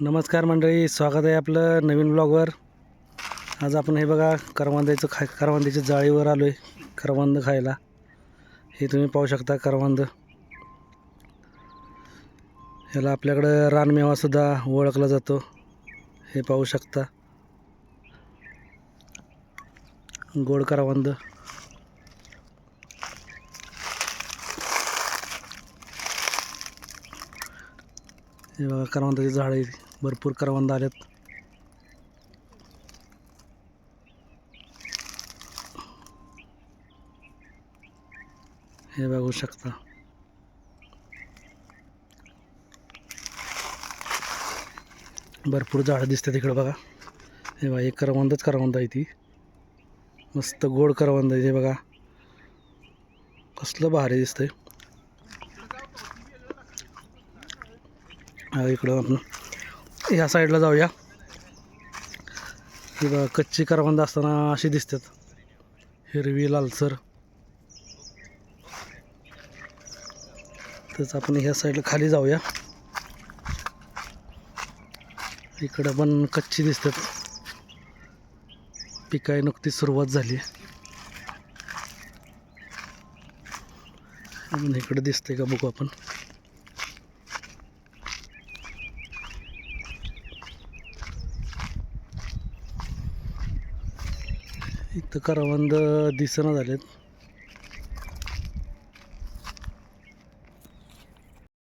नमस्कार मंडळी स्वागत आहे आपलं नवीन ब्लॉगवर आज आपण हे बघा करवंद्याचं खा करवंद्याच्या जाळीवर आलो आहे करवंद खायला. हे तुम्ही पाहू शकता करवंद. ह्याला आपल्याकडं रानमेवासुद्धा ओळखला जातो. हे पाहू शकता. गोड करवंद. हे बघा करवंदाची झाडं आहेत. भरपूर करवंद आलेत. हे बघू शकता. भरपूर झाडं दिसतात तिकडं बघा. हे बघा एक करवंदच करवंद आहे ती. मस्त गोड करवंद आहे हे बघा. कसलं भारी दिसतंय. इकडं आपण ह्या साईडला जाऊया. ही बघा कच्ची करवंद असताना अशी दिसतात. हिरवी लालसर. तसं आपण ह्या साईडला खाली जाऊया. इकडं पण कच्ची दिसतात. पिकाय नुकतीच सुरुवात झाली. आहे इकडं दिसतंय का बघू आपण. इथं करवंद दिसना झालेत.